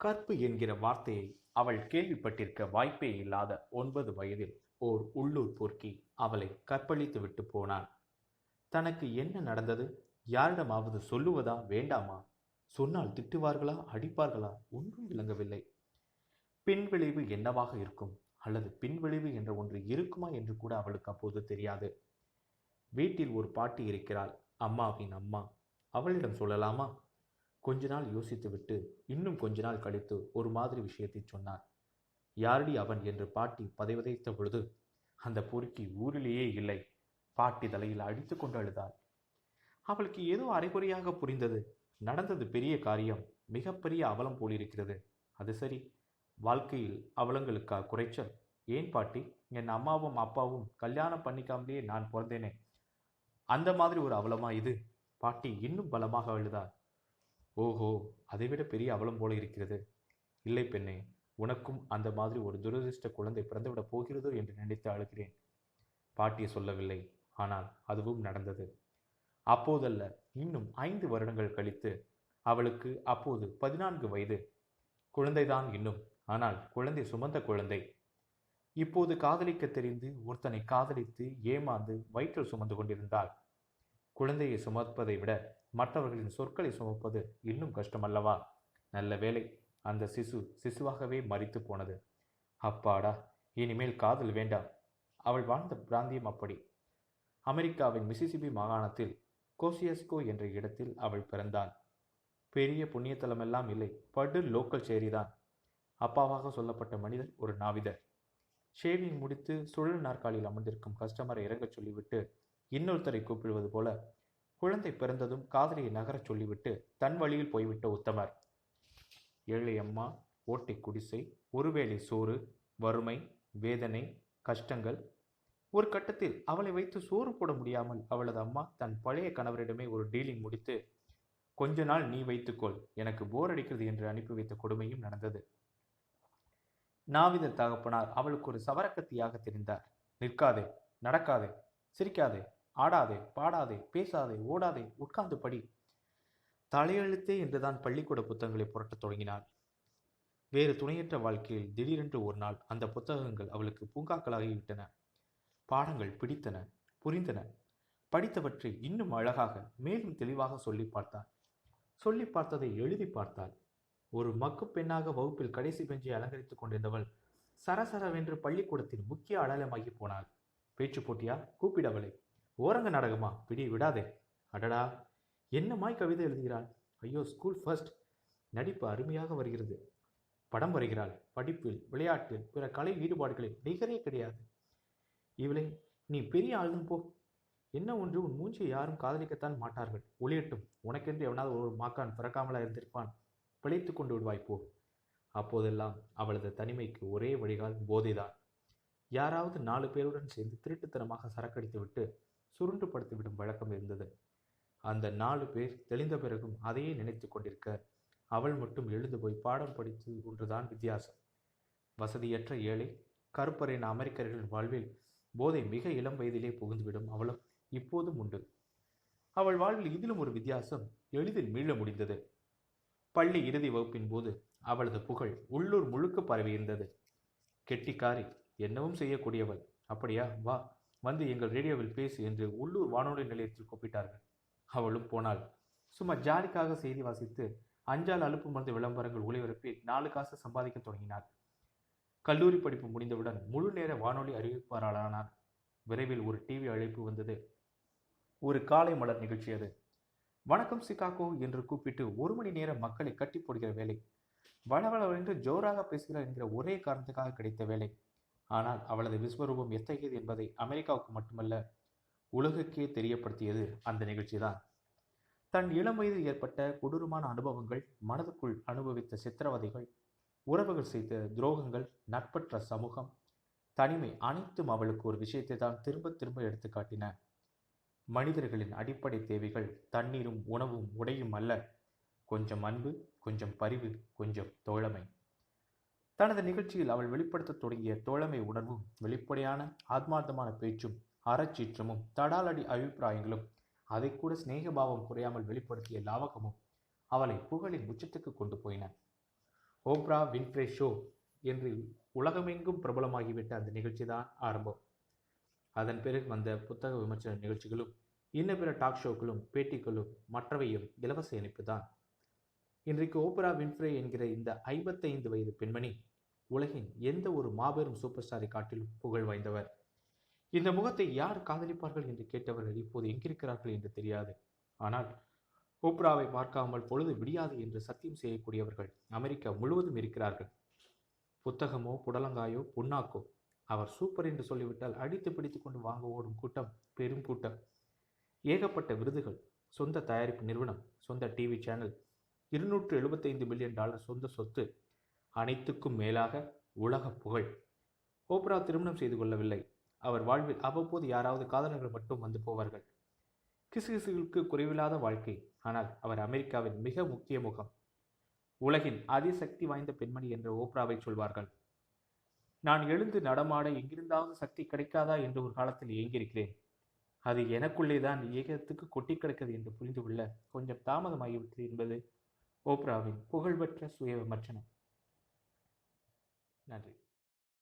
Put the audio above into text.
கற்பு என்கிற வார்த்தையை அவள் கேள்விப்பட்டிருக்க வாய்ப்பே இல்லாத ஒன்பது வயதில் ஓர் உள்ளூர் பொறுக்கி அவளை கற்பழித்து விட்டு போனான். தனக்கு என்ன நடந்தது? யாரிடமாவது சொல்லுவதா வேண்டாமா? சொன்னால் திட்டுவார்களா? அடிப்பார்களா? ஒன்றும் விளங்கவில்லை. பின்விளைவு என்னவாக இருக்கும்? அல்லது பின்விளைவு என்ற ஒன்று இருக்குமா என்று கூட அவளுக்கு அப்போது தெரியாது. வீட்டில் ஒரு பாட்டி இருக்கிறாள். அம்மாவின் அம்மா. அவளிடம் சொல்லலாமா? கொஞ்ச நாள் யோசித்துவிட்டு இன்னும் கொஞ்ச நாள் கழித்து ஒரு மாதிரி விஷயத்தை சொன்னார் யாரடி அவன்? என்று பாட்டி பதைவதைத்த பொழுது அந்த பொறுக்கி ஊரிலேயே இல்லை. பாட்டி தலையில் அடித்து கொண்டு அழுதாள். அவளுக்கு ஏதோ அரைகுறையாக புரிந்தது. நடந்தது பெரிய காரியம். மிகப்பெரிய அவலம் போலிருக்கிறது. அது சரி. வாழ்க்கையில் அவலங்களுக்கா குறைச்சல்? ஏன் பாட்டி? என் அம்மாவும் அப்பாவும் கல்யாணம் பண்ணிக்காமலேயே நான் பிறந்தேனே. அந்த மாதிரி ஒரு அவலமா இது? பாட்டி இன்னும் பலமாக அழுதாள். ஓஹோ அதைவிட பெரிய அவலம் போல இருக்கிறது. இல்லை பெண்ணே உனக்கும் அந்த மாதிரி ஒரு துரதிருஷ்ட குழந்தை பிறந்துவிடப் போகிறதோ என்று நினைத்து அழுகிறேன். பாட்டியை சொல்லவில்லை. ஆனால் அதுவும் நடந்தது. அப்போதல்ல இன்னும் ஐந்து வருடங்கள் கழித்து அவளுக்கு அப்போது பதினான்கு வயது. குழந்தைதான் இன்னும். ஆனால் குழந்தை சுமந்த குழந்தை. இப்போது காதலிக்க தெரிந்து ஒருத்தனை காதலித்து ஏமாந்து வயிற்றில் சுமந்து கொண்டிருந்தாள். குழந்தையை சுமப்பதை விட மற்றவர்களின் சொற்களை சுமப்பது இன்னும் கஷ்டமல்லவா? நல்ல வேலை அந்த சிசு சிசுவாகவே மறித்து போனது. அப்பாடா இனிமேல் காதல் வேண்டாம். அவள் வாழ்ந்த பிராந்தியம் அப்படி. அமெரிக்காவின் மிசிசிபி மாகாணத்தில் கோசியஸ்கோ என்ற இடத்தில் அவள் பிறந்தாள் பெரிய புண்ணியத்தலமெல்லாம் இல்லை படு லோக்கல் சேரிதான். அப்பாவாக சொல்லப்பட்ட மனிதர் ஒரு நாவிதர். ஷேவிங் முடித்து சுழல் நாற்காலியில் அமர்ந்திருக்கும் கஸ்டமரை இறங்கச் சொல்லிவிட்டு இன்னொருத்தரை கூப்பிடுவது போல குழந்தை பிறந்ததும் காதலியை நகரச் சொல்லிவிட்டு தன் வழியில் போய்விட்ட உத்தமர். ஏழை அம்மா ஓட்டை குடிசை ஒருவேளை சோறு வறுமை வேதனை கஷ்டங்கள். ஒரு கட்டத்தில் அவளை வைத்து சோறு போட முடியாமல் அவளது அம்மா தன் பழைய கணவரிடமே ஒரு டீலிங் முடித்து கொஞ்ச நாள் நீ வைத்துக்கொள் எனக்கு போர் அடிக்கிறது என்று அனுப்பி வைத்த கொடுமையும் நடந்தது. நாவித தகப்பனார் அவளுக்கு ஒரு சவரக்கத்தியாக தெரிந்தார். நிற்காதே நடக்காதே சிரிக்காதே ஆடாதே பாடாதே பேசாதே ஓடாதே உட்கார்ந்து படி. தலையெழுத்தே என்றுதான் பள்ளிக்கூட புத்தகங்களை புரட்டத் தொடங்கினாள். வேறு துணையற்ற வாழ்க்கையில் திடீரென்று ஒரு நாள் அந்த புத்தகங்கள் அவளுக்கு பூங்காக்களாகிவிட்டன. பாடங்கள் பிடித்தன புரிந்தன. படித்தவற்றை இன்னும் அழகாக மேலும் தெளிவாக சொல்லி பார்த்தாள். சொல்லி பார்த்ததை எழுதி பார்த்தாள். ஒரு மக்கு பெண்ணாக வகுப்பில் கடைசி பெஞ்சை அலங்கரித்துக் கொண்டிருந்தவள் சரசரவென்று பள்ளிக்கூடத்தின் முக்கிய அடையாளமாகி போனாள். பேச்சு போட்டியா? கூப்பிடவளை ஓரங்க நாடகமா? பிடி விடாதே. அடடா. என்னமாய் கவிதை எழுதுகிறாள்? ஐயோ ஸ்கூல் ஃபர்ஸ்ட் நடிப்பு அருமையாக வருகிறது. படம் வருகிறாள். படிப்பில் விளையாட்டில் பிற கலை ஈடுபாடுகளில் நிகரே கிடையாது. இவளே நீ பெரிய ஆளும் போ. என்ன ஒன்று உன் மூஞ்சியை யாரும் காதலிக்கத்தான் மாட்டார்கள். ஒளியட்டும். உனக்கென்று எவனாவது ஒரு மாக்கான் பிறக்காமலா இருந்திருப்பான். பிழைத்து கொண்டு விடுவாய் போ. அப்போதெல்லாம் அவளது தனிமைக்கு ஒரே வழிகால் போதைதான். யாராவது நாலு பேருடன் சேர்ந்து திருட்டுத்தனமாக சரக்கடித்து விட்டு சுருண்டு வழக்கம் இருந்தது. அந்த நாலு பேர் தெளிந்த பிறகும் அதையே நினைத்து கொண்டிருக்க அவள் மட்டும் எழுந்து போய் பாடம் படித்து ஒன்றுதான் வித்தியாசம். வசதியற்ற ஏழை கருப்பரின் அமெரிக்கர்களின் வாழ்வில் போதை மிக இளம் வயதிலே புகுந்துவிடும் அவளும் இப்போதும் உண்டு. அவள் வாழ்வில் இதிலும் ஒரு வித்தியாசம் எளிதில் மீள முடிந்தது. பள்ளி இறுதி வகுப்பின் போது அவளது புகழ் உள்ளூர் முழுக்க பரவியிருந்தது. கெட்டிக்காரி என்னவும் செய்யக்கூடியவள். அப்படியா? வா. வந்து எங்கள் ரேடியோவில் பேசு என்று உள்ளூர் வானொலி நிலையத்தில் கூப்பிட்டார்கள். அவளும் போனாள். சும்மா ஜாலிக்காக செய்தி வாசித்து அஞ்சால் அலுப்பு மருந்து விளம்பரங்கள் ஒளிபரப்பி நாலு காசு சம்பாதிக்க தொடங்கினார் கல்லூரி படிப்பு முடிந்தவுடன் முழு நேர வானொலி அறிவிப்பாளரானார். விரைவில் ஒரு டிவி அழைப்பு வந்தது. ஒரு காலை மலர் நிகழ்ச்சி அது. வணக்கம் சிகாகோ என்று கூப்பிட்டு ஒரு மணி நேரம் மக்களை கட்டி போடுகிற வேலை. வளவளவென்று ஜோராக பேசுகிறார் என்கிற ஒரே காரணத்துக்காக கிடைத்த வேலை. ஆனால் அவளது விஸ்வரூபம் எத்தகையது என்பதை அமெரிக்காவுக்கு மட்டுமல்ல உலகுக்கே தெரியப்படுத்தியது அந்த நிகழ்ச்சிதான். தன் இளம் வயதில் ஏற்பட்ட கொடூரமான அனுபவங்கள் மனதுக்குள் அனுபவித்த சித்திரவதைகள் உறவுகள் செய்த துரோகங்கள் நட்பற்ற சமூகம் தனிமை அனைத்தும் அவளுக்கு ஒரு விஷயத்தை தான் திரும்ப திரும்ப எடுத்து காட்டின. மனிதர்களின் அடிப்படை தேவைகள் தண்ணீரும் உணவும் உடையும் அல்ல. கொஞ்சம் அன்பு கொஞ்சம் பரிவு கொஞ்சம் தோழமை. தனது நிகழ்ச்சியில் அவள் வெளிப்படுத்தத் தொடங்கிய தோழமை உணர்வும் வெளிப்படையான ஆத்மார்த்தமான பேச்சும் அறச்சீற்றமும் தடாலடி அபிப்பிராயங்களும் அதை கூட சிநேகபாவம் குறையாமல் வெளிப்படுத்திய லாவகமும் அவளை புகழின் உச்சத்துக்கு கொண்டு போயின. ஓப்ரா வின்ஃப்ரே ஷோ என்று உலகமெங்கும் பிரபலமாகிவிட்ட அந்த நிகழ்ச்சி தான் ஆரம்பம். அதன் பிறகு வந்த புத்தக விமர்சன நிகழ்ச்சிகளும் இன்ன பிற டாக் ஷோக்களும் பேட்டிகளும் மற்றவையும் இலவச இணைப்பு தான் இன்றைக்கு ஓப்ரா வின்ஃப்ரே என்கிற இந்த ஐம்பத்தைந்து வயது பெண்மணி உலகின் எந்த ஒரு மாபெரும் சூப்பர் ஸ்டாரை காட்டிலும் புகழ் வாய்ந்தவர். இந்த முகத்தை யார் காதலிப்பார்கள் என்று கேட்டவர்கள் இப்போது எங்கிருக்கிறார்கள் என்று தெரியாது. ஆனால் ஓப்ராவை பார்க்காமல் பொழுது விடியாது என்று சத்தியம் செய்யக்கூடியவர்கள் அமெரிக்கா முழுவதும் இருக்கிறார்கள். புத்தகமோ புடலங்காயோ புண்ணாக்கோ அவர் சூப்பர் என்று சொல்லிவிட்டால் அடித்து பிடித்து கொண்டு வாங்க ஓடும் கூட்டம் பெரும் கூட்டம். ஏகப்பட்ட விருதுகள் சொந்த தயாரிப்பு நிறுவனம் சொந்த டிவி சேனல் இருநூற்று எழுபத்தைந்து மில்லியன் டாலர் சொந்த சொத்து அனைத்துக்கும் மேலாக உலக புகழ். ஓப்ரா திருமணம் செய்து கொள்ளவில்லை. அவர் வாழ்வில் அவ்வப்போது யாராவது காதலர்கள் மட்டும் வந்து போவார்கள். கிசுகிசுகளுக்கு குறைவில்லாத வாழ்க்கை. ஆனால் அவர் அமெரிக்காவின் மிக முக்கிய முகம். உலகின் அதிசக்தி வாய்ந்த பெண்மணி என்ற ஓப்ராவை சொல்வார்கள். நான் எழுந்து நடமாட எங்கிருந்தாவது சக்தி கிடைக்காதா என்று ஒரு காலத்தில் ஏங்கியிருக்கிறேன். அது எனக்குள்ளே தான் ஏகத்துக்கு கொட்டி கிடக்கிறது என்று புரிந்து கொள்ள கொஞ்சம் தாமதமாகிவிட்டது என்பது ஓப்ராவின் புகழ்பெற்ற சுய விமர்சனம். நன்றி